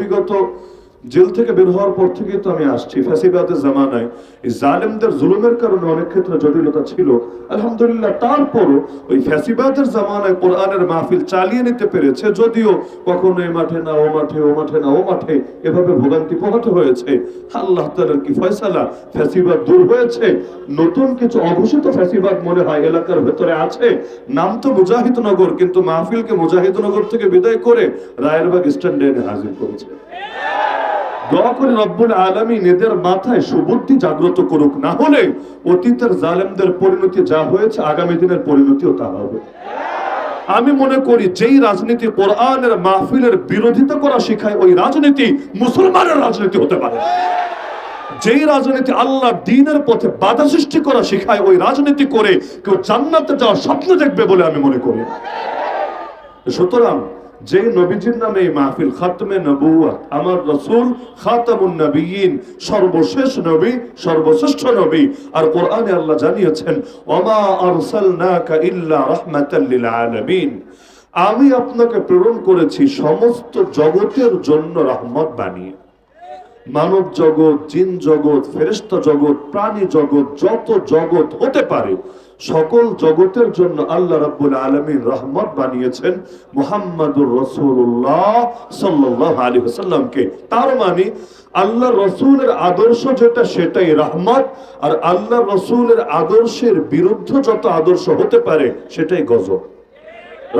বিগত জেল থেকে বের হওয়ার পর থেকেই তো আমি আসছি। ফ্যাসিবাদের জামানায় এই জালেমদের জুলুমের কারণে অনেক ক্ষেত্রে জটিলতা ছিল। আলহামদুলিল্লাহ, তারপরও ওই ফ্যাসিবাদের জামানায় কোরআনের মাহফিল চালিয়ে নিতে পেরেছে। যদিও কখনো এ মাঠে না, ও মাঠে ও মাঠে না, ও মাঠে এভাবে ভোগান্তি পোহাতে হয়েছে। আল্লাহ তালার কি ফয়সালা? ফ্যাসিবাদ দূর হয়েছে। নতুন কিছু অঘোষিত ফ্যাসিবাদ মনে হয় এলাকার ভেতরে আছে। নাম তো মুজাহিদ নগর কিন্তু মাহফিলকে মুজাহিদ নগর থেকে বিদায় করে রায়েরবাগ স্ট্যান্ডে হাজির করেছে। রব্বুল মাথায় সুবুদ্ধি জাগ্রত করুক, না হলে অতীতের জালেমদের পরিণতি যা হয়েছে, আগামী দিনের পরিণতিও তা হবে। আমি মনে করি, যেই রাজনীতি কোরআনের মাহফিলের বিরোধিতা করা শেখায়, ওই রাজনীতি মুসলমানের রাজনীতি হতে পারে। যেই রাজনীতি আল্লাহ দিনের পথে বাধা সৃষ্টি করা শেখায়, ওই রাজনীতি করে কেউ জান্নাতে যাওয়ার স্বপ্ন দেখবে বলে আমি মনে করি। সুতরাং যে নবীজির নামে মাহফিল খাতমে নবুয়াত আমার রসুল খাতামুন নবীন সর্বশেষ নবী, সর্বশ্রেষ্ঠ নবী। আর কোরআনে আল্লাহ জানিয়েছেন, ওমা আরসালনাকা ইল্লা রাহমাতাল লিল আলামিন। আমি আপনাকে প্রেরণ করেছি সমস্ত জগতের জন্য রহমত বানিয়ে। মানব জগৎ, জিন জগৎ ফেরেস্তা জগৎ, প্রাণী জগৎ, যত জগৎ হতে পারে সকল জগতের জন্য আল্লাহ রাব্বুল আলামিন রহমত বানিয়েছেন মুহাম্মাদুর রাসূলুল্লাহ সাল্লাল্লাহু আলাইহি ওয়াসাল্লামকে। তার মানে আল্লাহ রসুলের আদর্শ যেটা সেটাই রহমত, আর আল্লাহ রসুলের আদর্শের বিরুদ্ধ যত আদর্শ হতে পারে সেটাই গজব।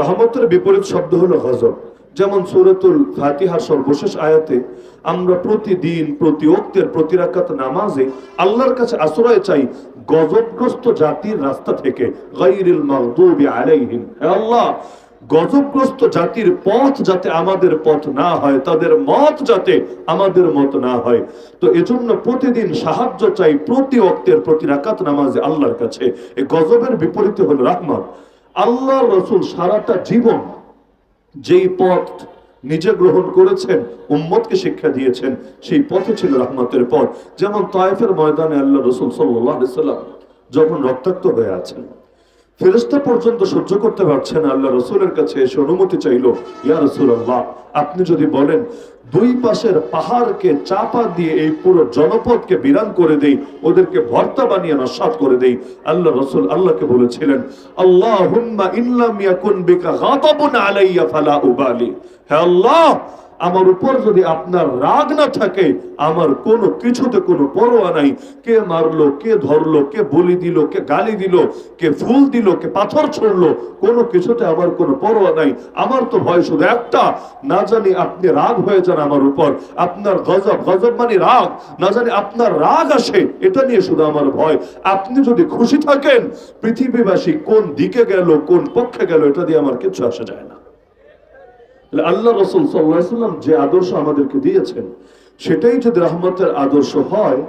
রহমতের বিপরীত শব্দ হলো গজব। যেমন সুরতুল ফাতিহার সর্বশেষ আয়াতে আমরা প্রতিদিন, প্রতি অক্তের প্রতি নামাজে আল্লাহর কাছে আশ্রয় চাই গজবগ্রস্ত জাতির রাস্তা থেকে গাইরিল মাগদুবি আলাইহিম। আল্লাহ, গজবগ্রস্ত জাতির পথ যাতে আমাদের পথ না হয়, তাদের মত যাতে আমাদের মত না হয়। তো এজন্য প্রতিদিন সাহায্য চাই প্রতি অক্তের প্রতি রাকাত নামাজে আল্লাহর কাছে। এই গজবের বিপরীতে হলো রাহমত। আল্লাহ রসুল সারাটা জীবন যেই পথ নিজে গ্রহণ করেছেন, উম্মতকে শিক্ষা দিয়েছেন, সেই পথে ছিল রহমতের পথ। যেমন তায়েফের ময়দানে আল্লাহ রসুল সাল্লাম যখন রক্তাক্ত হয়ে আছেন ফেরেস্তা পর্যন্ত সহ্য করতে পারছেন আল্লাহ রসুলের কাছে এসে অনুমতি চাইল, ইয়া রসুল আল্লাহ আপনি যদি বলেন, দুই পাশের পাহাড়কে চাপা দিয়ে এই পুরো জনপদকে বিরান করে দেই, ওদেরকে ভর্তা বানিয়ে নস্বাত করে দেই, আল্লাহ রসুল আল্লাহকে বলেছিলেন আল্লাহ হুম্মা ইল্লাম ইয়াকুন বিকা গাতাবুন আলাইয়া ফালা উবালি। হে আল্লাহ আমার উপর যদি আপনার রাগ না থাকে, আমার কোনো কিছুতে কোনো পরোয়া নাই। কে মারলো, কে ধরলো, কে বলি দিল, কে গালি দিল, কে ফুল দিল, কে পাথর ছড়লো, কোনো কিছুতে আমার কোনো পরোয়া নাই। আমার তো ভয় শুধু একটা, না জানি আপনি রাগ হয়ে যান আমার উপর। আপনার গজব গজব মানে রাগ। না জানি আপনার রাগ আসে, এটা নিয়ে শুধু আমার ভয়। আপনি যদি খুশি থাকেন, পৃথিবীবাসী কোন দিকে গেল, কোন পক্ষে গেল, এটা দিয়ে আমার কিছু আসা যায় না। তাহলে আল্লাহ রসুল সাল্লাম যে আদর্শ আমাদেরকে দিয়েছেন, সেটাই যদি রহমতের আদর্শ হয়,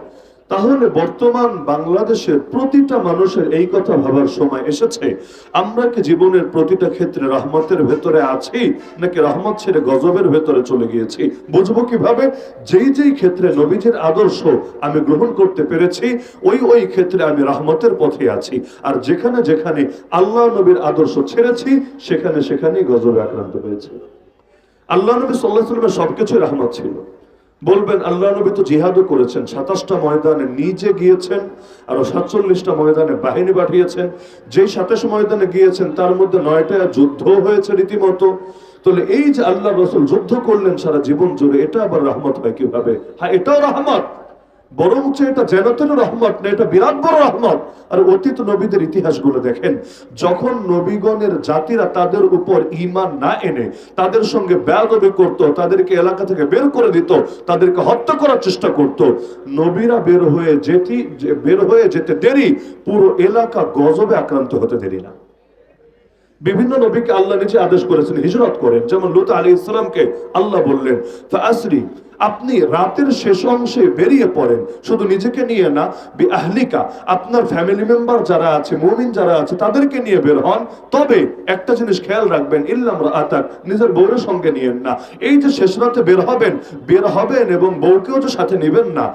তাহলে বর্তমান বাংলাদেশের প্রতিটা মানুষের এই কথা ভাবার সময় এসেছে। আমরা কি জীবনের প্রতিটা ক্ষেত্রে রহমতের ভেতরে আছি, নাকি রহমত ছেড়ে গজবের ভেতরে চলে গিয়েছি? বুঝব কীভাবে? যেই যেই ক্ষেত্রে নবীজির আদর্শ আমি গ্রহণ করতে পেরেছি, ওই ওই ক্ষেত্রে আমি রহমতের পথে আছি। আর যেখানে যেখানে আল্লাহ নবীর আদর্শ ছেড়েছি, সেখানে সেখানেই গজবে আক্রান্ত হয়েছে। আল্লাহ নবী সাল্লাহ সাল্লামের সবকিছু রহমত ছিল। বলবেন, আল্লাহ নবী তো জিহাদও করেছেন, সাতাশটা ময়দানে নিজে গিয়েছেন, আরও সাতচল্লিশটা ময়দানে বাহিনী পাঠিয়েছেন। যেই সাতাশ ময়দানে গিয়েছেন, তার মধ্যে নয়টা যুদ্ধ হয়েছে রীতিমতো। তাহলে এই যে আল্লাহ রসুল যুদ্ধ করলেন সারা জীবন জুড়ে, এটা আবার রহমত হয় কীভাবে? হ্যাঁ এটাও রহমত। বরঞ্চ এটা জেনতের রহমত না, এটা বিরাট বড় রহমত। আর অতীত নবীদের ইতিহাসগুলো দেখেন, যখন নবীগণের জাতিরা তাদের উপর ইমান না এনে তাদের সঙ্গে করত, তাদেরকে এলাকা থেকে বের করে দিত, তাদেরকে হত্যা করার চেষ্টা করত, নবীরা বের হয়ে যেতে বের হয়ে যেতে দেরি, পুরো এলাকা গজবে আক্রান্ত হতে দেরি না। বিভিন্ন নবীকে আল্লাহ নিজে আদেশ করেছেন হিজরত করেন। যেমন লুত আলী ইসলামকে আল্লাহ বললেন আসরি আপনি রাতের শেষ অংশে বেরিয়ে পড়েন। শুধু নিজেকে নিয়ে না আহলিকা আপনার ফ্যামিলি মেম্বার যারা আছে, মুমিন যারা আছে, তাদেরকে নিয়ে বের হন। তবে একটা জিনিস খেয়াল রাখবেন, ইল্লাম আতাক নিজের বউয়ের সঙ্গে নিয়েন না। এই যে শেষ রাতে বের হবেন বের হবেন এবং বউকেও তো সাথে নেবেন না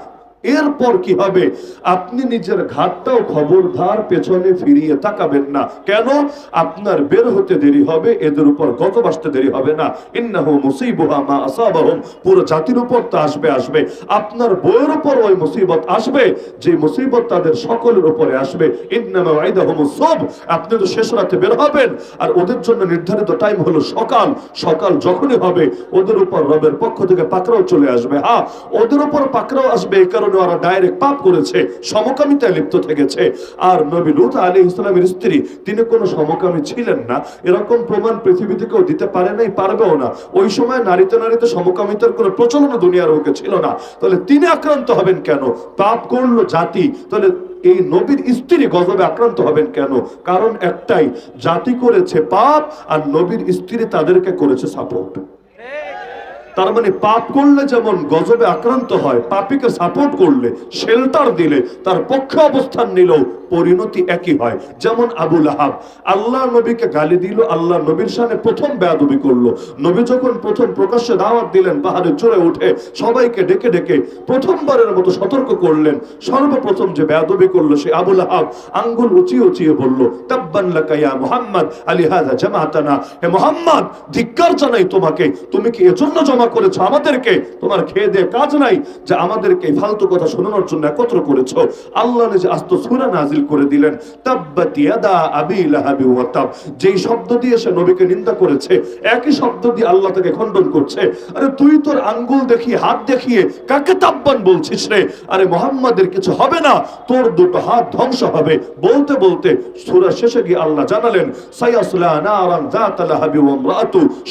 এরপর কি হবে? আপনি নিজের ঘাটটাও খবরদার পেছনে ফিরিয়ে তাকাবেন না। কেন? আপনার বের হতে দেরি হবে, এদের উপর গত বাসতে দেরি হবে না। ইন্নাহু মুসিবুহা মা আসাবাহুম, পুরো জাতির উপর তা আসবে আসবে। আপনার বইয়ের উপর ওই মুসিবত আসবে, যে মুসিবত তাদের সকলের উপরে আসবে। ইন্নামা ওয়াইদাহুম সব, আপনি তো শেষ রাতে বের হবেন। আর ওদের জন্য নির্ধারিত টাইম হলো সকাল। সকাল যখনই হবে, ওদের উপর রবের পক্ষ থেকে পাকড়াও চলে আসবে। হ্যাঁ ওদের উপর পাকড়াও আসবে, এই কারণে ওরা ডাইরেক্ট পাপ করেছে, সমকামিতায় লিপ্ত থেকেছে। আর নবী লুত আলী ইসলামের স্ত্রী, তিনি কোনো সমকামী ছিলেন না। এরকম প্রমাণ পৃথিবী থেকেও দিতে পারে নাই, পারবেও না। ওই সময় নারীতে নারীতে সমকামিতার কোনো প্রচলন দুনিয়ার ওকে ছিল না। তাহলে তিনি আক্রান্ত হবেন কেন? পাপ করল জাতি। তাহলে এই নবীর স্ত্রী গজবে আক্রান্ত হবেন কেন? কারণ একটাই, জাতি করেছে পাপ আর নবীর স্ত্রী তাদেরকে করেছে সাপোর্ট তার মানে পাপ করলে যেমন গজবে আক্রান্ত হয়, পাপিকে সাপোর্ট করলে শেল্টার দিলে, তার পক্ষে অবস্থান নিলেও পরিণতি একই হয়। যেমন আবুল আহাব আল্লাহ নবীকে গালি দিল, আল্লাহ নবীর সামনে প্রথম বেয়াদবি করল। নবী যখন প্রথম প্রকাশ্যে দাওয়াত দিলেন, পাহাড়ে চড়ে উঠে সবাইকে ডেকে ডেকে প্রথমবারের মতো সতর্ক করলেন, সর্বপ্রথম যে বেয়াদবি করল সে আবুল আহাব আঙ্গুল উঁচিয়ে উঁচিয়ে বলল, তাব্বান লাকা ইয়া মুহাম্মদ, আলী হাযা জামাতানা। হে মুহাম্মদ, ধিক্কার জানাই তোমাকে, তুমি কি এজন্য জমা করেছ, আমাদেরকে তোমার খেয়ে দিয়ে কাজ নাই যে আমাদেরকে ফালতু কথা শোনানোর জন্য একত্র করেছ। আল্লাহ নিজে আস্ত সূরা নাজিল করে দিলেন যেই শব্দ দিয়ে সে নবীকে নিন্দা করেছে, একই শব্দ দিয়ে আল্লাহ তাকে খণ্ডন করছে। আরে তুই তোর আঙ্গুল দেখিয়ে, হাত দেখিয়ে কাকে তাব্বান বলছিস রে? আরে মোহাম্মদের কিছু হবে না, তোর দুটো হাত ধ্বংস হবে। বলতে বলতে সূরা শেষে গিয়ে আল্লাহ জানালেন ওয়া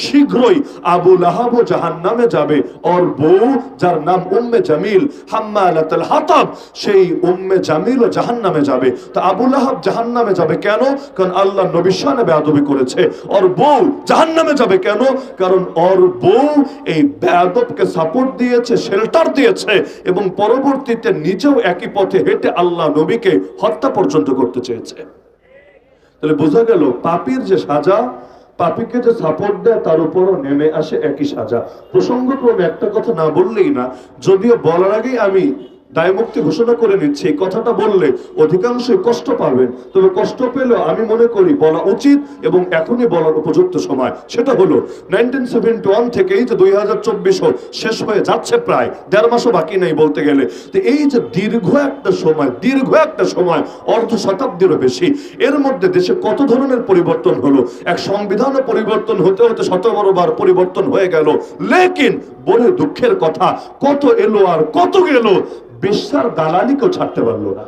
শীঘ্রই আবু লাহাব জাহান্নামে যাবে। ওর বউ, যার নাম উম্মে জামিল, হাম্মালাতুল হাতাব, সেই উম্মে জামিল ও জাহান্নামে যাবে। তো আবু লাহাব জাহান্নামে যাবে কেন? কারণ আল্লাহ নবীর শানে বেয়াদবি করেছে। ওর বউ জাহান্নামে যাবে কেন? কারণ ওর বউ এই বেয়াদবকে সাপোর্ট দিয়েছে শেল্টার দিয়েছে এবং পরবর্তীতে নিজেও একই পথে হেঁটে আল্লাহ নবীকে হত্যা পর্যন্ত করতে চেয়েছে। তাহলে বোঝা গেল, পাপির যে সাজা পাপিকে যে সাপোর্ট দেয়, তার উপরও নেমে আসে একই সাজা। প্রসঙ্গক্রমে একটা কথা না বললেই না, যদিও বলার আগেই আমি দায়মুক্তি ঘোষণা করে নিচ্ছি এই কথাটা বললে অধিকাংশই কষ্ট পাবেন। তবে কষ্ট পেলেও আমি মনে করি বলা উচিত এবং এখনই বলার উপযুক্ত সময়। সেটা হলো নাইনটিন সেভেন্টি ওয়ান থেকেই যে দুই হাজার চব্বিশ শেষ হয়ে যাচ্ছে প্রায়, দেড় মাসও বাকি নেই বলতে গেলে। তো এই যে দীর্ঘ একটা সময়, দীর্ঘ একটা সময়, অর্ধ শতাব্দীরও বেশি, এর মধ্যে দেশে কত ধরনের পরিবর্তন হলো? এক সংবিধানও পরিবর্তন হতে হতে সতেরো বার পরিবর্তন হয়ে গেল। লেকিন বলে দুঃখের কথা, কত এলো আর কত গেল? বেশ্যার দালালিকেও ছাড়তে পারল না।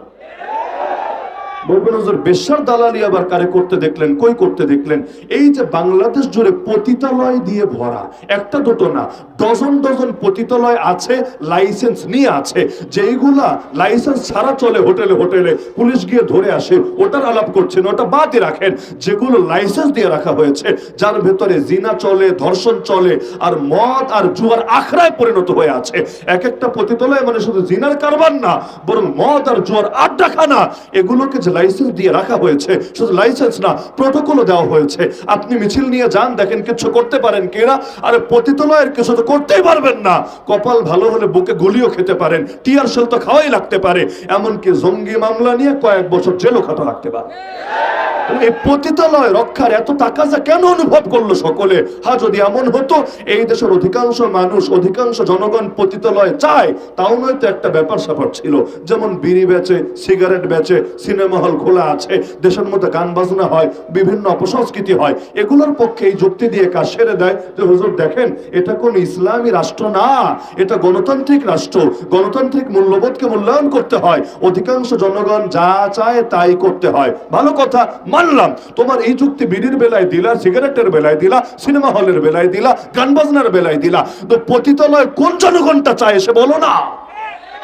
বেশ্যার দালালি আবার কারে করতে দেখলেন? কই করতে দেখলেন? এই যে বাংলাদেশ জুড়ে পতিতালয় দিয়ে ভরা, একটা দুটো না, ডজন ডজন পতিতালয় আছে, লাইসেন্স নিয়ে আছে, যেইগুলা লাইসেন্স ছাড়া চলে হোটেলে হোটেলে, পুলিশ গিয়ে ধরে আসে, ওটার আলাপ করছেন, ওটা বাদই রাখেন, যেগুলো লাইসেন্স দিয়ে রাখা হয়েছে, যার ভেতরে জিনা চলে, ধর্ষণ চলে, আর মদ আর জুয়ার আখড়ায় পরিণত হয়ে আছে। এক একটা পতিতালয় মানে শুধু জিনার কারবার না, বরং মদ আর জুয়ার আড্ডাখানা, এগুলোকে যে লাইসেন্স দিয়ে রাখা হয়েছে। শুধু লাইসেন্স না, প্রোটোকলও দেওয়া হয়েছে। আপনি মিছিল নিয়ে যান, দেখেন কিছু করতে পারেন কিনা আরে পতিতালয়ের কিছু তো করতেই পারবেন না। কপাল ভালো হলে বুকে গুলিও খেতে পারেন। টিয়ার সেল তো খাওয়াই লাগতে পারে। এমনকি জঙ্গি মামলা নিয়ে কয়েক বছর জেলও খাটা লাগতে পারে। এই পতিতালয় রক্ষার এত তাকাজা কেন অনুভব করল সকলে? হা, যদি এমন হতো, এই দেশের অধিকাংশ মানুষ, অধিকাংশ জনগণ পতিতালয় চায়। তাও নয়তো একটা ব্যাপার স্যাপার ছিল। যেমন বিড়ি বেচে, সিগারেট বেচে, সিনেমা হল খোলা আছে, দেশের মধ্যে গান বাজনা হয়, বিভিন্ন অপসংস্কৃতি হয়, এগুলোর পক্ষে এই যুক্তি দিয়ে কাজ সেরে দেয় যে, হুজুর, দেখেন, এটা কোন ইসলামী রাষ্ট্র না, এটা গণতান্ত্রিক রাষ্ট্র, গণতান্ত্রিক মূল্যবোধকে মূল্যায়ন করতে হয়, অধিকাংশ জনগণ যা চায় তাই করতে হয়। ভালো কথা, মানলাম, তোমার এই যুক্তি বিড়ির বেলায় দিলা, সিগারেটের বেলায় দিলা, সিনেমা হলের বেলায় দিলা, গান বাজনার বেলায় দিলা, তো পতিতালয় কোন জনগণটা চায় এসে বলো না।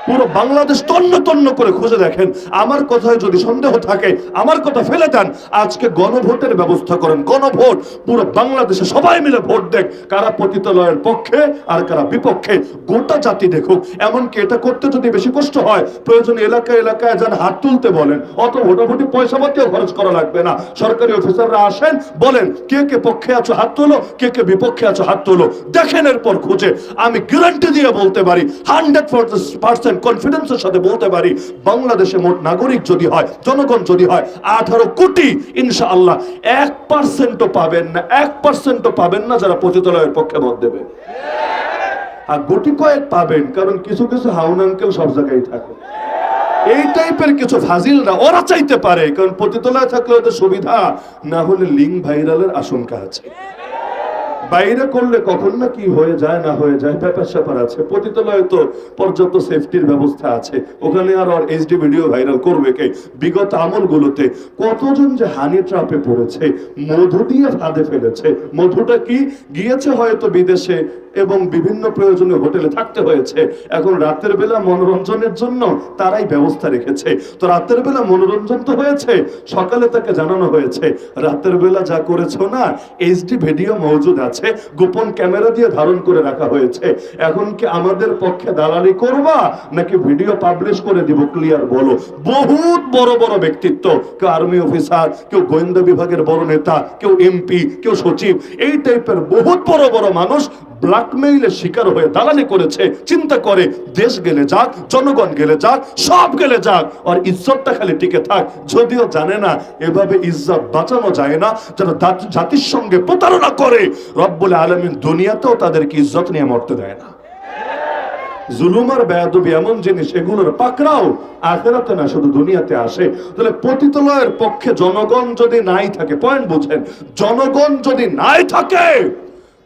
পুরো বাংলাদেশ তন্ন তন্ন করে খুঁজে দেখেন। আমার কথায় যদি সন্দেহ থাকে, আমার কথা ফেলে দেন। আজকে গণভোটের ব্যবস্থা করেন। গণভোট, পুরো বাংলাদেশে সবাই মিলে ভোট দেখ, কারা পতিতালয়ের পক্ষে আর কারা বিপক্ষে। গোটা জাতি দেখুক। এমনকি এটা করতে যদি বেশি কষ্ট হয়, প্রয়োজন এলাকায় এলাকায় যেন হাত তুলতে বলেন। অত ভোটাভুটি, পয়সা পাতিও খরচ করা লাগবে না। সরকারি অফিসাররা আসেন, বলেন, কে কে পক্ষে আছো, হাত তোলো। কে কে বিপক্ষে আছো, হাত তোলো। দেখেন এরপর খুঁজে। আমি গ্যারান্টি দিয়ে বলতে পারি হান্ড্রেড পার্সেন্ট পার্সেন্ট কনফিডেন্সের সাথে বলতে পারি, বাংলাদেশে মোট নাগরিক যদি হয়, জনগণ যদি হয়, আঠারো কোটি ইনশাআল্লাহ এক পার্সেন্টও পাবেন না, এক পার্সেন্টও পাবেন না যারা পতিতলয়ের পক্ষে মত দেবে। আর গুটি কয়েক পাবেন, কারণ কিছু কিছু হাউন আঙ্কেল সব জায়গায় থাকে। এই টাইপের কিছু ফাজিলরা ওরা চাইতে পারে, কারণ পতিতলায় থাকলে ওদের সুবিধা, না হলে লিঙ্ক ভাইরালের আশঙ্কা আছে। বাইরে করলে কখন না কি হয়ে যায়, না হয়ে যায়, ব্যাপার স্যাপার আছে। পতিতলয়ে তো পর্যাপ্ত সেফটির ব্যবস্থা আছে। ওখানে আর আর এইচডি ভিডিও ভাইরাল করবে কে? বিগত আমলগুলোতে কতজন যে হানি ট্রাপে পড়েছে, মধু দিয়ে ফাঁদে ফেলেছে। মধুটা কি? গিয়েছে হয়তো বিদেশে এবং বিভিন্ন প্রয়োজনীয় হোটেলে থাকতে হয়েছে। এখন রাতের বেলা মনোরঞ্জনের জন্য তারাই ব্যবস্থা রেখেছে। তো রাতের বেলা মনোরঞ্জন তো হয়েছে, সকালে তাকে জানানো হয়েছে। রাতের বেলা যা করেছ না এইচডি ভিডিও মজুদ আছে, গোপন ক্যামেরা দিয়ে ধারণ করে রাখা হয়েছে। এখন কি আমাদের পক্ষে দালালি করবা, নাকি ভিডিও পাবলিশ করে দিব? ক্লিয়ার বলো। বহুত বড় বড় ব্যক্তিত্ব, কেউ আর্মি অফিসার কেউ গোয়েন্দা বিভাগের বড় নেতা, কেউ এমপি কেউ সচিব, এই টাইপের বহুত বড় বড় মানুষ ব্ল্যাকমেইলের শিকার হয়ে দালালি করেছে, চিন্তা করে দেশ গেলে যাক, জনগণ গেলে যাক, সব গেলে যাক, আর ইজ্জতটা খালি টিকে থাক। যদিও জানে না, এভাবে ইজ্জত বাঁচানো যায় না যারা জাতির সঙ্গে প্রতারণা করে। রব্বুল আলমিন দুনিয়াতেও তাদেরকে ইজ্জত নিয়ে মরতে দেয় না। জুলুম আর বেয়াদবি এমন জিনিস, এগুলোর পাকড়াও আখেরাতে না, শুধু দুনিয়াতে আসে। তাহলে পতিতলয়ের পক্ষে জনগণ যদি নাই থাকে পয়েন্ট বুঝেন, জনগণ যদি নাই থাকে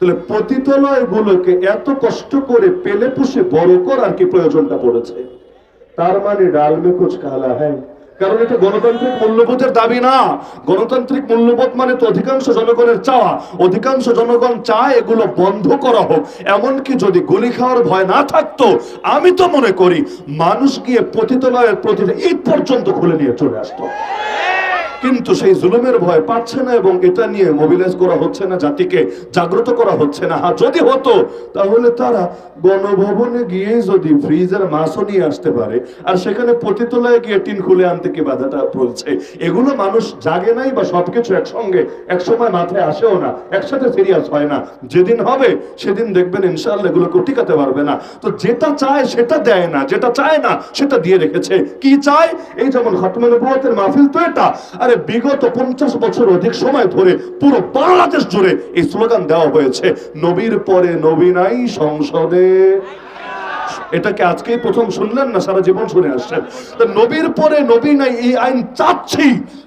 তাহলে পতিতলয় গুলোকে এত কষ্ট করে পেলে পুষে বড় করার কি প্রয়োজনটা পড়েছে? তার মানে ডাল মে কালা হ্যাঁ কারণ এটা গণতান্ত্রিক মূল্যবোধের দাবি না। গণতান্ত্রিক মূল্যবোধ মানে তো অধিকাংশ জনগণের চাওয়া। অধিকাংশ জনগণ চায় এগুলো বন্ধ করা হোক। এমনকি যদি গুলি খাওয়ার ভয় না থাকতো, আমি তো মনে করি মানুষ গিয়ে পতিতলয়ের প্রতিটা ঈদ পর্যন্ত খুলে নিয়ে চলে আসতো। কিন্তু সেই জুলুমের ভয় পাচ্ছে না এবং এটা নিয়ে মোবিলাইজ করা হচ্ছে না, জাতিকে জাগ্রত করা হচ্ছে না। হ্যাঁ যদি হতো, তাহলে তারা গণভবনে গিয়ে যদি ফ্রিজের মাছও নিয়ে আসতে পারে, আর সেখানে পতিতলায় গিয়ে টিন খুলে আনতে কি বাধাটা বলছে? এগুলো মানুষ জাগে নাই বা সবকিছু একসঙ্গে, একসময় মাথায় আসেও না, একসাথে সিরিয়াস হয় না। যেদিন হবে, সেদিন দেখবেন ইনশাআল্লাহ এগুলো কেউ টিকাতে পারবে না। তো যেটা চায় সেটা দেয় না, যেটা চায় না সেটা দিয়ে রেখেছে। কি চায়? এই যেমন খতমে মাহফিল তো এটা। বিগত পঞ্চাশ বছর অধিক সময় ধরে পুরো বাংলাদেশ জুড়ে এই স্লোগান দেওয়া হয়েছে, নবীর পরে নবী নাই সংসদে। এটাকে আজকেই প্রথম শুনলেন না সারা জীবন শুনে আসছেন? নবীর পরে নবী নাই, এই আইন চাচ্ছি।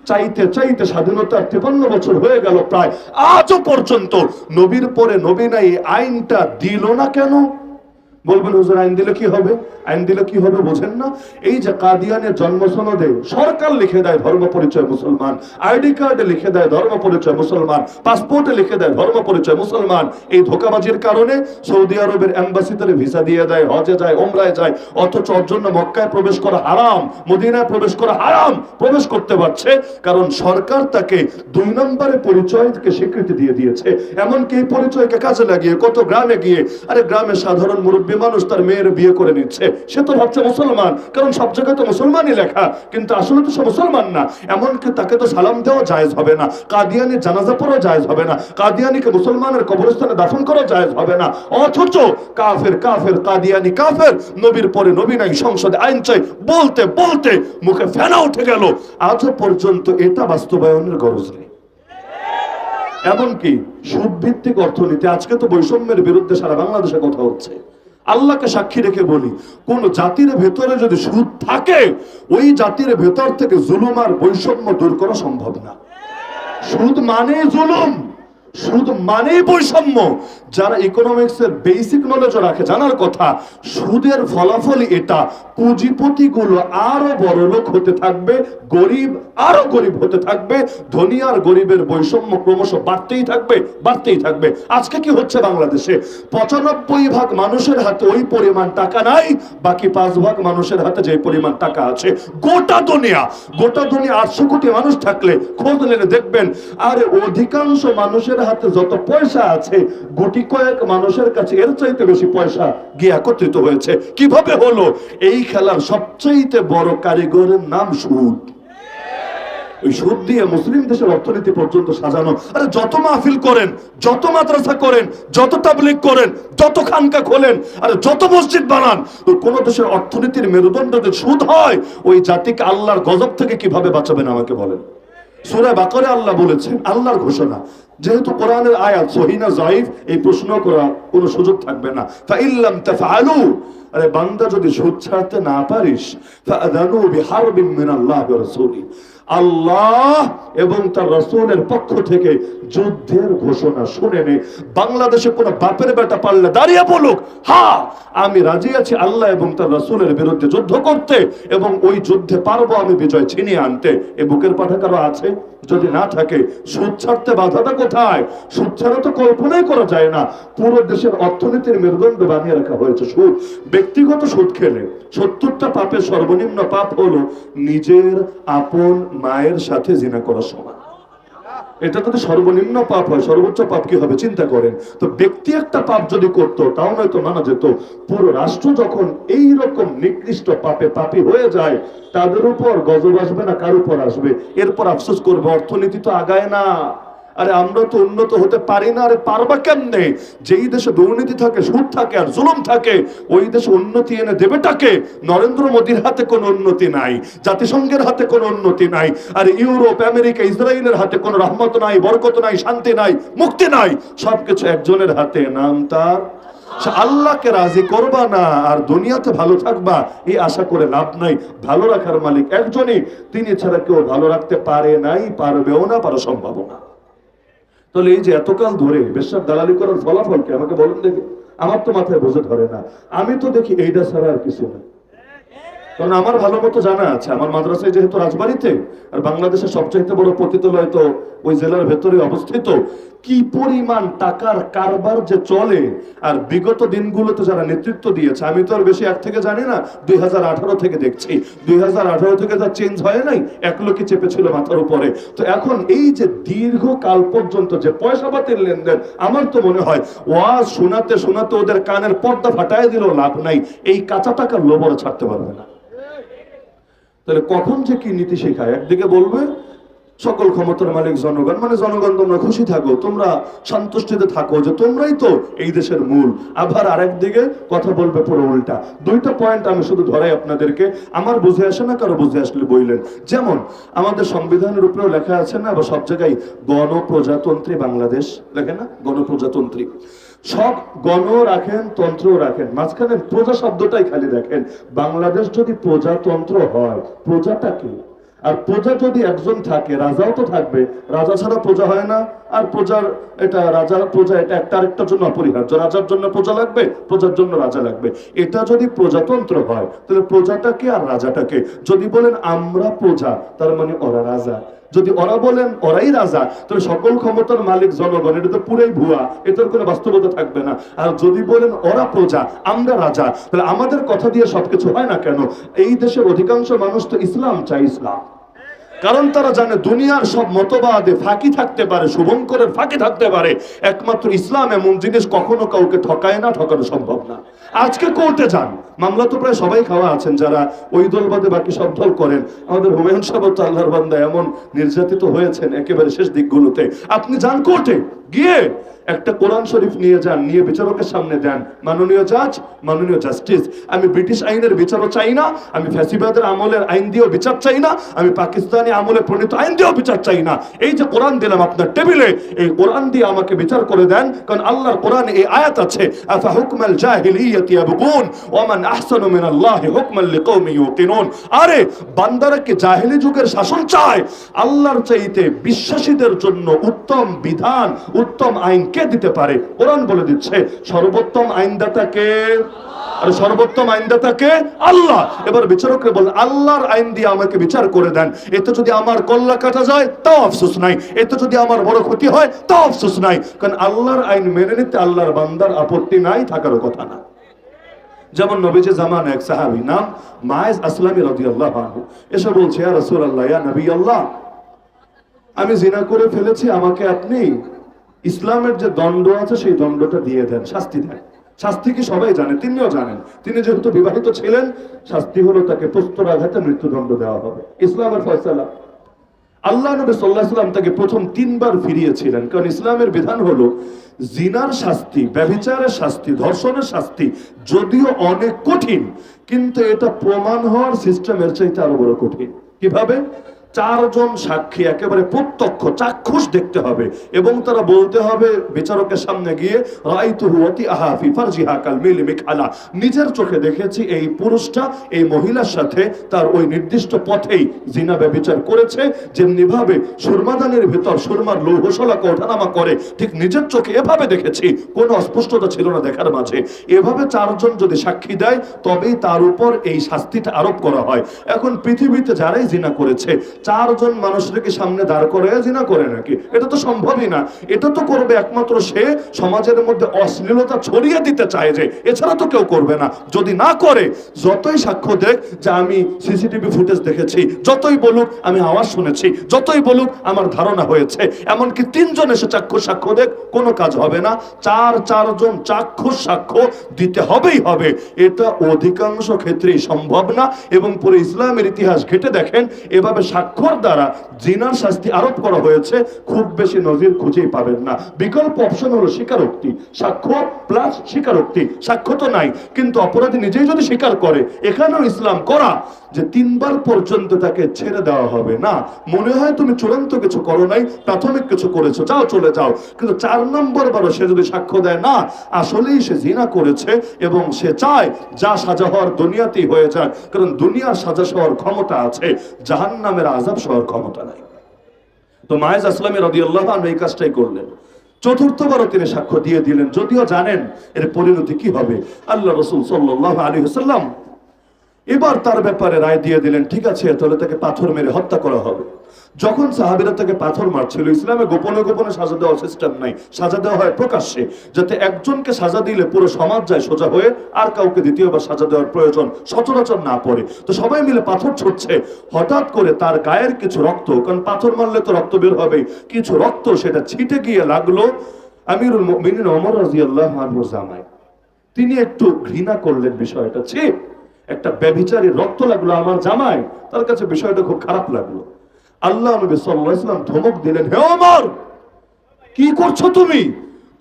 চাইতে চাইতে স্বাধীনতার তিপান্ন বছর হয়ে গেল প্রায়। আজও পর্যন্ত নবীর পরে নবী নাই আইনটা দিল না কেন? বলবেন, হুজুর, আইন দিলে কি হবে? আইন দিলে কি হবে বোঝেন না? এই যে কাদিয়ানের জন্ম সনদে সরকার লিখে দেয় ধর্ম পরিচয় মুসলমান, আইডি কার্ডে লিখে দেয় ধর্ম পরিচয় মুসলমান, পাসপোর্টে লিখে দেয় ধর্ম পরিচয় মুসলমান। এই ধোকাবাজির কারণে সৌদি আরবের এম্বাসিতে ভিসা দিয়ে দেয়, হজে যায় ওমরায় যায়, অথচ ওর জন্য মক্কায় প্রবেশ করা হারাম, মদিনায় প্রবেশ করা হারাম, প্রবেশ করতে পারছে, কারণ সরকার তাকে দুই নম্বরে পরিচয়কে স্বীকৃতি দিয়ে দিয়েছে। এমনকি এই পরিচয়কে কাজে লাগিয়ে কত গ্রামে গিয়ে, আরে গ্রামে সাধারণ মুরব্বী মানুষ তার মেয়ের বিয়ে করে নিচ্ছে, সে তো ভাবছে মুসলমান, কারণ সব জায়গায় তো মুসলমানই লেখা, কিন্তু আসলে তো সে মুসলমান না। এমনকি তাকে তো সালাম দেওয়া জায়েজ হবে না কাদিয়ানি জানাজা পড়াও জায়েজ হবে না, কাদিয়ানিকে মুসলমানের কবরস্থানে দাফন করা জায়েজ হবে না। অথচ কাফের কাফের, কাদিয়ানি, কাফের, নবীর পরে নবী নাই, সংসদে আইন চাই, বলতে বলতে মুখে ফেনা উঠে গেল। আজও পর্যন্ত এটা বাস্তবায়নের গরজ নেই। এমনকি সুদ ভিত্তিক অর্থনীতি, আজকে তো বৈষম্যের বিরুদ্ধে সারা বাংলাদেশে কথা হচ্ছে। আল্লাহকে সাক্ষী রেখে বলি, কোন জাতির ভেতরে যদি সুদ থাকে, ওই জাতির ভেতর থেকে জুলুম আর বৈষম্য দূর করা সম্ভব না। সুদ মানে জুলুম, সুদ মানে বৈষম্য। যারা ইকোনমিক্স এর বেসিক নলেজ রাখে, জানার কথা, সুদের ফলাফলই এটা পুঁজিপতি গুলো আরও বড় লোক হতে থাকবে, গরিব আরও গরিব হতে থাকবে, ধনী আর গরিবের বৈষম্য ক্রমশ বাড়তেই থাকবে বাড়তেই থাকবে। আজকে কি হচ্ছে বাংলাদেশে? পঁচানব্বই ভাগ মানুষের হাতে ওই পরিমাণ টাকা নাই, বাকি পাঁচ ভাগ মানুষের হাতে যে পরিমাণ টাকা আছে, গোটা দুনিয়া গোটা দুনিয়া আটশো কোটি মানুষ থাকলে খোঁজ নিলে দেখবেন, আরে অধিকাংশ মানুষের হাতে যত পয়সা আছে, গুটি কয়েক মানুষের কাছে এর চাইতে বেশি পয়সা গিয়ে একত্রিত হয়েছে। কীভাবে হলো? এই খেলার সবচাইতে বড় কারিগরের নাম সুদ। ওই সুদ দিয়ে মুসলিম দেশের অর্থনীতি পর্যন্ত সাজানো। আরে যত মাহফিল করেন, যত মাদ্রাসা করেন, যত তাবলিক করেন, যত খানকা খোলেন, আরে যত মসজিদ বানান কোন দেশের অর্থনীতির মেরুদণ্ড যদি সুদ হয়, ওই জাতিকে আল্লাহর গজব থেকে কীভাবে বাঁচাবেন আমাকে বলেন? সুরা বাকরে আল্লাহ বলেছেন, আল্লাহর ঘোষণা। যেহেতু কোরআনের আয়াত সহিনা জাইফ এই প্রশ্ন করা কোনো সুযোগ থাকবে না। তা ফাইল্লাম তাফআলু। আরে বান্দা যদি সুদ ছাড়তে না পারিস তা আদানু বিহারবিন মিনাল্লাহি ওয়া রাসূলি। আল্লাহ এবং তার রাসূলের পক্ষ থেকে যুদ্ধের ঘোষণা শুনে নে। বাংলাদেশে কোন বাপের বেটা পারলে দাঁড়িয়ে বলুক হ্যাঁ আমি রাজি আছি আল্লাহ এবং তার রাসূলের বিরুদ্ধে যুদ্ধ করতে এবং ওই যুদ্ধে পারব আমি বিজয় ছিনিয়ে আনতে। এ বুকের পাঠা কারও আছে? যদি না থাকে ছাড়তে বাধাটা কোথায়? সুদ তো কল্পনাই করা যায় না। পুরো দেশের অর্থনীতির মেরুদণ্ড বানিয়ে রাখা হয়েছে সুদ। ব্যক্তিগত সুদ খেলে। সত্তরটা পাপের সর্বনিম্ন পাপ হলো নিজের আপন মায়ের সাথে জিনা করা সমান এটা তো সর্বনিম্ন পাপ হয়, সর্বোচ্চ পাপ কি হবে চিন্তা করেন। তো ব্যক্তি একটা পাপ যদি করত, তাও নয়তো মানা যেত। পুরো রাষ্ট্র যখন এই রকম নিকৃষ্ট পাপে পাপি হয়ে যায়, তাদের উপর গজব আসবে না কার উপর আসবে? এরপর আফসোস করবে, অর্থনীতি তো আগায় না। আরে আমরা তো উন্নত হতে পারি না, আরে পারবা কেমনে? যেই দেশে দুর্নীতি থাকে, সুদ থাকে আর জুলুম থাকে, ওই দেশে উন্নতি এনে দেবেটাকে নরেন্দ্র মোদীর হাতে কোনো উন্নতি নাই, জাতিসংঘের হাতে কোনো উন্নতি নাই, আর ইউরোপ, আমেরিকা, ইসরায়েলের হাতে কোনো রহমত নাই, বরকত নাই, শান্তি নাই, মুক্তি নাই, সবকিছু একজনের হাতে। নাম তার? আল্লাহকে রাজি করবা না, আর দুনিয়াতে ভালো থাকবা, এই আশা করে লাভ নাই। ভালো রাখার মালিক একজনই, তিনি ছাড়া কেউ ভালো রাখতে পারে নাই, পারবেও না, পারো সম্ভাবনা তাহলে এই যে এতকাল ধরে বেশার দালালি করার ফলাফল কি? আমাকে বলেন দেখি। আমার তো মাথায় বোঝে ধরে না। আমি তো দেখি এইটা ছাড়া আর কিছু না। কারণ আমার ভালো মতো জানা আছে। আমার মাদ্রাসায় যেহেতু রাজবাড়িতে আর বাংলাদেশের সবচাইতে বড় পতিতালয় তো ওই জেলার ভেতরে অবস্থিত, কি পরিমাণ টাকার কারবার যে চলে, আর বিগত দিনগুলোতে যারা নেতৃত্ব দিয়েছে, আমি তো আর বেশি এক থেকে জানি না, দুই থেকে দেখছি। দুই হাজার আঠারো থেকে যা চেঞ্জ হয় নাই, এক লোকে চেপেছিল মাথার উপরে। তো এখন এই যে দীর্ঘ কাল পর্যন্ত যে পয়সা পাতির লেনদেন, আমার তো মনে হয় ওয়াজ শোনাতে শোনাতে ওদের কানের পর্দা ফাটায় দিলেও লাভ নাই। এই কাঁচা টাকার লোবর ছাড়তে পারবে না। তাহলে কখন যে কি নীতি শেখায়? একদিকে বলবে, সকল ক্ষমতার মালিক জনগণ। মানে জনগণ, তোমরা খুশি থাকো, তোমরা সন্তুষ্টিতে থাকো যে তোমরাই তো এই দেশের মূল। আবার আরেক দিকে কথা বলবে পুরো উল্টা। দুইটা পয়েন্ট আমি শুধু ধরাই আপনাদেরকে। আমার বুঝে আসে না, কারও বুঝে আসলে বইলেন। যেমন, আমাদের সংবিধানের উপরেও লেখা আছে না বা সব জায়গায় গণপ্রজাতন্ত্রী বাংলাদেশ, লেখে না? গণপ্রজাতন্ত্রী। সব গণ রাখেন তন্ত্র রাখেন। মাঝখানে প্রজা শব্দটাই খালি দেখেন। বাংলাদেশ যদি প্রজাতন্ত্র হয়, প্রজাটা কি? আর প্রজা যদি একজন থাকে, রাজাও তো থাকবে। রাজা ছাড়া প্রজা হয় না। আর প্রজার এটা, রাজা, প্রজা এটা একটা আরেকটার জন্য অপরিহার্য। রাজার জন্য প্রজা লাগবে, প্রজার জন্য রাজা লাগবে। এটা যদি প্রজাতন্ত্র হয়, তাহলে প্রজাটাকে আর রাজাটাকে যদি বলেন আমরা প্রজা, তার মানে ওরা রাজা। যদি ওরা বলেন, ওরাই রাজা, তাহলে সকল ক্ষমতার মালিক জনগণ, এটা তো পুরাই ভুয়া এটার কোনো বাস্তবতা থাকবে না। আর যদি বলেন, ওরা প্রজা, আমরা রাজা, তাহলে আমাদের কথা দিয়ে সবকিছু হয় না কেন? এই দেশের অধিকাংশ মানুষ তো ইসলাম চাই ইসলাম। কারণ তারা জানে দুনিয়ার সব মতবাদে ফাঁকি থাকতে পারে, শুভঙ্করের ফাঁকি থাকতে পারে। একমাত্র ইসলাম এমন জিনিস কখনো কাউকে ঠকায় না, ঠকানো সম্ভব না। আজকে কোর্টে চান মামলা তো প্রায় সবাই খাওয়া আছেন, যারা ওই দল বাদে বাকি সব দল করেন। আমাদের হুমায়ুন সাহেব আল্লাহর বান্দা, এমন নির্যাতিত হয়েছেন একেবারে শেষ দিকগুলোতে। আপনি যান কোর্টে। গিয়ে একটা কোরআন শরীফ নিয়ে যান, নিয়ে বিচারকের সামনে দেন। মাননীয় জাজ মাননীয় জাস্টিস আমি ব্রিটিশ আইনের বিচারও চাই না, আমি ফ্যাসিবাদের আমলের আইন দিয়েও বিচার চাই না, আমি পাকিস্তানি আমলে প্রণীত আইন দিয়েও বিচার চাই না। এই যে কোরআন দিলাম আপনার টেবিলে, এই কোরআন দিয়ে আমাকে বিচার করে দেন, কারণ আল্লাহর কোরআন এই আয়াত আছে, আফা হুকমাল জাহিলিয়াতি ইয়াবগুন, ওয়া মান আহসানু মিনাল্লাহি হুকমান লিকাউমি ইউকিনুন। আরে, বান্দারা কি জাহেলি যুগের শাসন চায়? আল্লাহর চাইতে বিশ্বাসীদের জন্য উত্তম বিধান উত্তম আইন কে দিতে পারে? কোরআন বলে দিচ্ছে, সর্বোত্তম আইনদাতাকে আর সর্বোত্তম আইনদাতাকে আল্লাহ। এবার বিচারকরা বলেন আল্লাহর আইন দিয়ে আমাকে বিচার করে দেন। এতে যদি আমার কল্লা কাটা যায়, তাও আফসোস নাই। এতে যদি আমার বড় ক্ষতি হয়, তাও আফসোস নাই। কারণ আল্লাহর আইন মেনে নিতে আল্লাহর বান্দার আপত্তি নাই, থাকারও কথা না। যেমন নবীজি জামান এক সাহাবী নাম মায়েজ আসলামী রাদিয়াল্লাহু আনহু। এসে বলছে, ইয়া রাসূলুল্লাহ, ইয়া নবী আল্লাহ, আমি জিনা করে ফেলেছি, আমাকে আপনি ইসলামের যে দণ্ড আছে, সেই দণ্ডটা দিয়ে দেন, শাস্তি দেন। শাস্তি কি সবাই জানে? তিনিও জানেন। তিনি যেহেতু বিবাহিত ছিলেন, শাস্তি হলো তাকে প্রস্তর আঘাতে মৃত্যুদণ্ড দেওয়া হবে। ইসলামের ফয়সালা। আল্লাহ নবী সাল্লাহ সাল্লাম তাকে প্রথম তিনবার ফিরিয়েছিলেন। কারণ ইসলামের বিধান হলো, জিনার শাস্তি, ব্যভিচারের শাস্তি, ধর্ষণের শাস্তি যদিও অনেক কঠিন, কিন্তু এটা প্রমাণ হওয়ার সিস্টেমের চাইতে আরও বড় কঠিন। কীভাবে? চারজন সাক্ষী, একেবারে প্রত্যক্ষ, চাক্ষুষ দেখতে হবে। এবং তারা বলতে হবে, বিচারকের সামনে গিয়ে রাইতু হুয়াতি আহাফি ফারজিহা কাল মিলিমিক নিজের চোখে দেখেছি এই পুরুষটা, এই মহিলার সাথে তার ওই নির্দিষ্ট পথেই জিনা ব্যবিচার করেছে, যেমনি ভাবে সুরমাদানের ভিতর সুরমার লৌহশলাকে ওঠানামা করে, ঠিক নিজের চোখে এভাবে দেখেছি, কোনো অস্পষ্টতা ছিল না দেখার মাঝে। এভাবে চারজন যদি সাক্ষী দেয়, তবেই তার উপর এই শাস্তিটা আরোপ করা হয়। এখন পৃথিবীতে যারাই জিনা করেছে চারজন মানুষকে সামনে দাঁড় করে জিনা করে নাকি? এটা তো সম্ভবই না। এটা তো করবে একমাত্র সে সমাজের মধ্যে অশ্লীলতা ছড়িয়ে দিতে চায় যে, এছাড়া তো কেউ করবে না। যদি না করে, যতই সাক্ষ্য দেখ যে আমি সিসিটিভি ফুটেজ দেখেছি, যতই বলুক আমি আওয়াজ শুনেছি, যতই বলুক আমার ধারণা হয়েছে, এমনকি তিনজন এসে চাক্ষুষ সাক্ষ্য দেখ, কোনো কাজ হবে না। চার, চারজন চাক্ষুষ সাক্ষ্য দিতে হবেই হবে। এটা অধিকাংশ ক্ষেত্রেই সম্ভব না এবং পুরো ইসলামের ইতিহাস ঘেটে দেখেন, এভাবে সাক্ষর দ্বারা জিনার শাস্তি আরোপ করা হয়েছে, খুব বেশি নজির খুঁজেই পাবেন না। বিকল্প অপশন হলো স্বীকারোক্তি। সাক্ষ্য প্লাস স্বীকারোক্তি। সাক্ষ্য তো নাই, কিন্তু অপরাধী নিজেই যদি স্বীকার করে, এখানেও ইসলাম করা যে তিনবার পর্যন্ত তাকে ছেড়ে দেওয়া হবে। না, মনে হয় তুমি চূড়ান্ত কিছু করো নাই, প্রাথমিক কিছু করেছ, যাও চলে যাও। কিন্তু চার নম্বর বারো সে যদি সাক্ষ্য দেয়, না, আসলেই সে জিনা করেছে এবং সে চায় যা সাজা হওয়ার দুনিয়াতেই হয়ে যাক। কারণ দুনিয়ার সাজা সহর ক্ষমতা আছে জাহান নামের আজাব সহর ক্ষমতা নাই। তো মায়েজ আসলামী রদি আল্লাহ এই কাজটাই করলেন। চতুর্থবারও তিনি সাক্ষ্য দিয়ে দিলেন, যদিও জানেন এর পরিণতি কি হবে। আল্লাহ রসুল সাল্লাহ আলী হাসাল্লাম এবার তার ব্যাপারে রায় দিয়ে দিলেন, ঠিক আছে, তাহলে তাকে পাথর মেরে হত্যা করা হবে। যখন সাহাবিরা তাকে পাথর মারছিল, ইসলামে গোপনে গোপনে সাজা দেওয়ার সিস্টেম নাই। সাজা দেওয়া হয় প্রকাশ্যে, যাতে একজনকে সাজা দিলে পুরো সমাজ যায় সোজা হয়ে, আর কাউকে দ্বিতীয়বার সাজা দেওয়ার প্রয়োজন সচরাচর না পড়ে। তো সবাই মিলে পাথর ছুটছে। হঠাৎ করে তার গায়ের কিছু রক্ত, কারণ পাথর মারলে তো রক্ত বের হবে কিছু রক্ত সেটা ছিটে গিয়ে লাগল আমিরুল মুমিনিন ওমর রাদিয়াল্লাহু আনহু জামায় তিনি একটু ঘৃণা করলেন বিষয়টা, ছি! একটা ব্যভিচারী রক্ত লাগল আমার জামায় তার কাছে বিষয়টা খুব খারাপ লাগল। আল্লাহ নবী সাল্লাল্লাহু আলাইহি ওয়াসাল্লাম ধমক দিলেন, হে ওমর, কি করছ তুমি?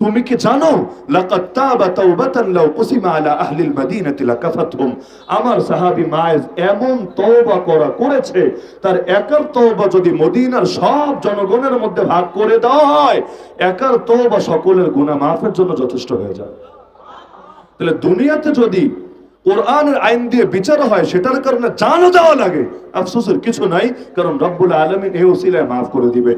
তুমি কি জানো? লাকাদ তাবা তাওবাতান লাউ কুসিমা আলা আহলিল মাদিনাতি লাকাফাতহুম। আমার সাহাবী মায়েজ এমন তওবা করা করেছে, তার একার তওবা যদি মদিনার সব জনগণের মধ্যে ভাগ করে দেওয়া হয়, একার তওবা সকলের গুনাহ মাফের জন্য যথেষ্ট হয়ে যায়। তাহলে দুনিয়াতে যদি কোরআনের আইন দিয়ে বিচার হয়, সেটার কারণে জানও যাওয়া লাগে। আফসোসের কিছু নাই, কারণ রব্বুল আলমিন এই ওসিলায় মাফ করে দিবে।